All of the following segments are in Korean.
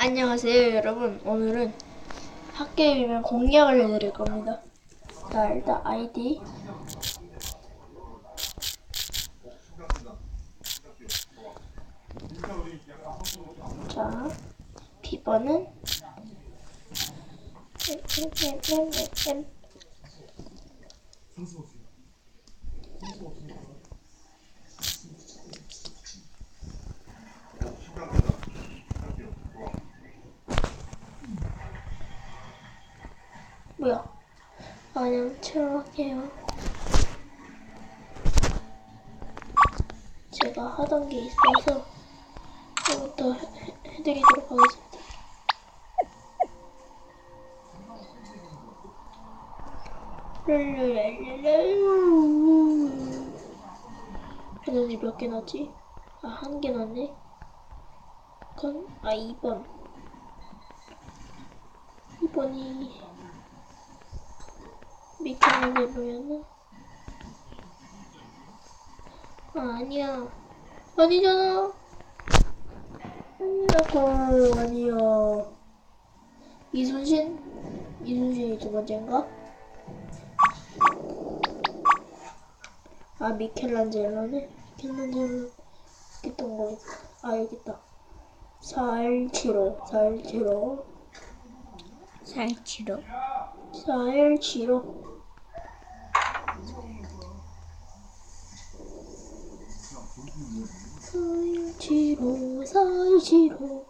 안녕하세요 여러분. 오늘은 핫게임이면 공략을 해드릴 겁니다. 자 일단 아이디. 자 비번은 뭐야 아, 그냥 채워할게요 제가 하던 게 있어서 이것도 해- 해드리도록 하겠습니다 룰루랄랄랄. 에너지 몇개 났지? 아, 한 개 났네. 그럼, 아, 2번. 2번이 미카엘로였나? 아, 아니야. 아니잖아. 아니야, 헐, 아니야. 이순신? 이순신이 두 번째인가? 아, 미켈란젤로네? 미켈란젤로 있던 거. 아, 여기 있다. 4175, 4175, 살치로 4175. 사일치로 사일치로.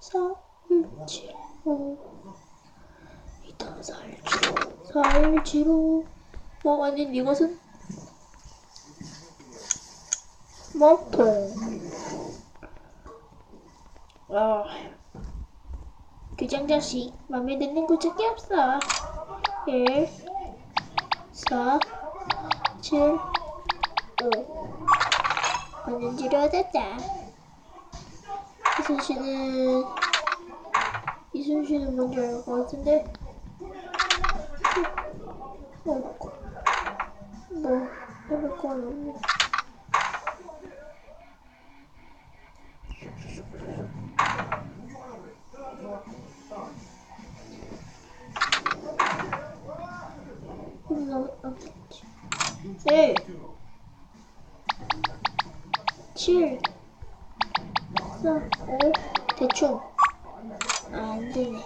사일치로. 이따 사일치로. 사일치로. 뭐 아닌 이것은? 먹통 아 규정 자식 맘에 드는 구짝이 없어 1 4 7 5 건전지를 얻었다. 이순 씨는 이순 씨는 뭔지 알 것 같은데? 어, 뭐 해볼 건 없네 1 7 4 5 대충. 아 안되네.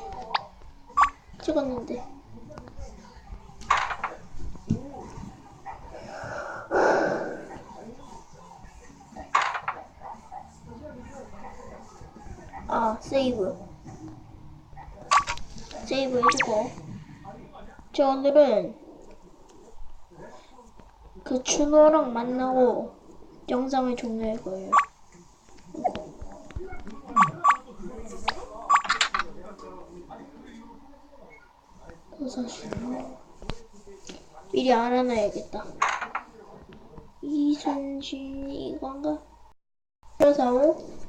찍었는데. 아 세이브. 세이브 해주고. 저 오늘은 그 준호랑 만나고 영상을 종료할 거예요. 그 사실 미리 알아놔야겠다. 이순신 이건가? 145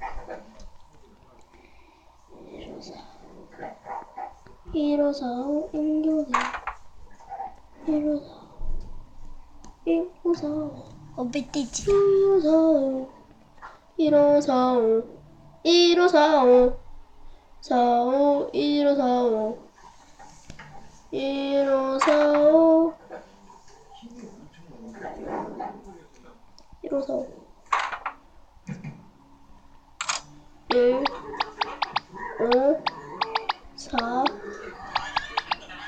154 154 154 154 오비티지 1545 1545 1545 45 1545 1545 1545 1 5 4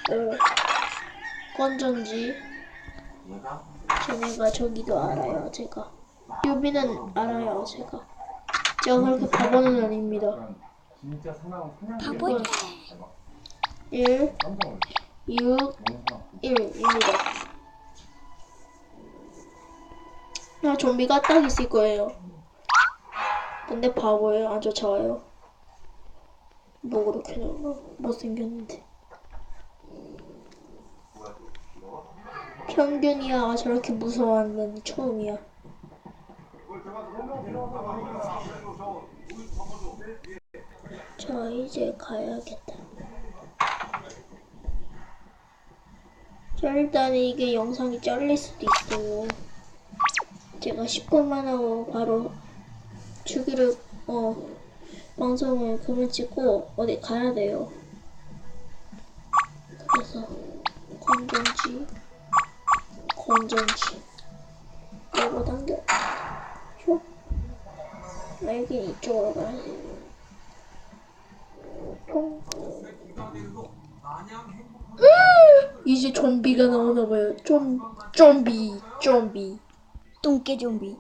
5 건전지 쟤네가 저기도 알아요, 제가. 유비는 알아요, 제가. 제가 그렇게 바보는 아닙니다. 진짜 사나운 바보네 1, 깜짝 놀랐어. 6, 너무 사나. 1입니다. 아, 좀비가 딱 있을 거예요. 근데 바보예요, 안 쫓아와요. 뭐 그렇게 못생겼는데. 평균이야 저렇게 무서워하는 처음이야. 자 이제 가야겠다. 자 일단 이게 영상이 잘릴 수도 있어요. 제가 10분만 하고 바로 주기를 어 방송을 그만 찍고 어디 가야 돼요. 그래서 건전지 건전지 이거 당겨 줘. 나 여기 이쪽으로 가야 돼. 통. 이제 좀비가 나오나 봐요. 좀 좀비 좀비. 똥개 좀비.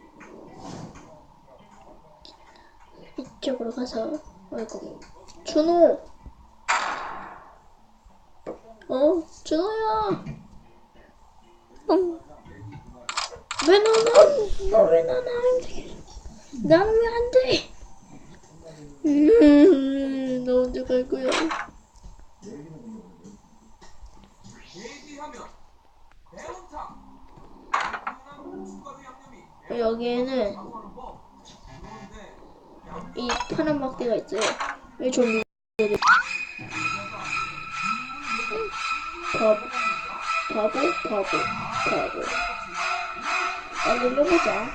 이쪽으로 가서 아이고 준호 어 준호야 똥. 왜 너는 너왜 나는 왜 안 돼? 음, 나 언제 갈 거야? 여기에는 이 파란 막대가 있어요. 왜 좀비들이 바보, 바보, 바보. 아, 눌러보자.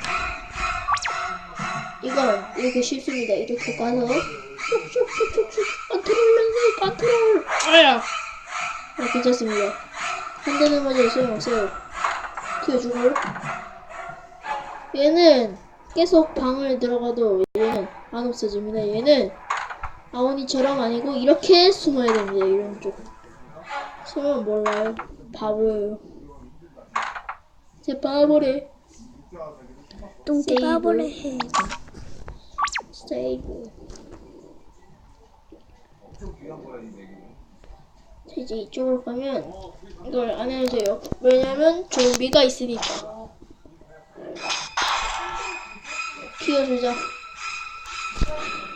이건 이렇게 쉽습니다. 이렇게 가서 슉슉슉슉슉 컨트롤 연습 컨트롤. 아야. 아, 괜찮습니다. 한 대는 맞아 소용없어요. 튀어주고. 얘는 계속 방을 들어가도 얘는 안 없어집니다. 얘는 아오니처럼 아니고 이렇게 숨어야 됩니다. 이런 쪽. 숨으면 몰라요. 바보예요. 제 바보래. 똥개 세이브. 바보래 해. 세이브. 자, 이제 이쪽으로 가면 이걸 안 해도 돼요. 왜냐면 좀비가 있으니까. 키워주자.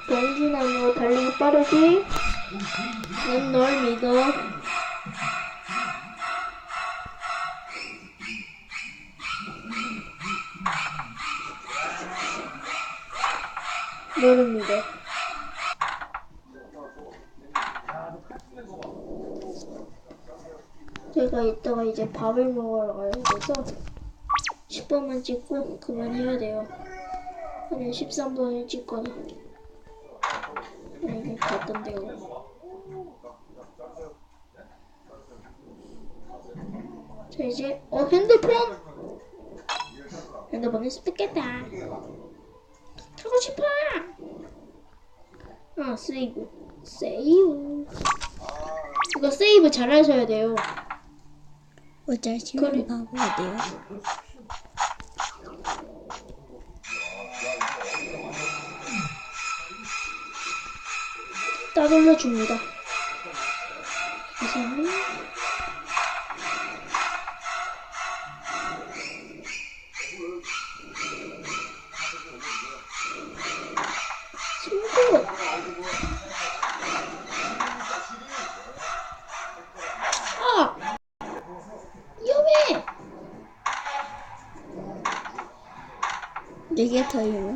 병준아, 너 달리기 빠르지? 난 널 믿어. 믿어. 제가 이따가 이제 밥을 먹으러 가야 돼서 10분만 찍고 그만해야 돼요. 아니 13분을 찍거나 아니 갔던데요. 자 이제 어 핸드폰 핸드폰을 쓰겠다. 타고 싶어. 아 세이브 세이브 이거 세이브 잘 하셔야 돼요. 어쩔 수 그래. 없는 바보가 돼요. 따돌려 줍니다. 우선 친구 이게 더 유명해.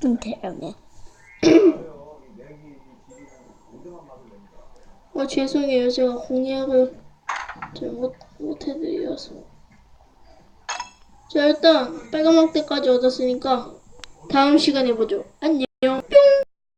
10분 되려면. 아, 죄송해요. 제가 공약을 잘못, 못해드려서. 자, 일단, 빨간 막대까지 얻었으니까, 다음 시간에 보죠. 안녕. 뿅!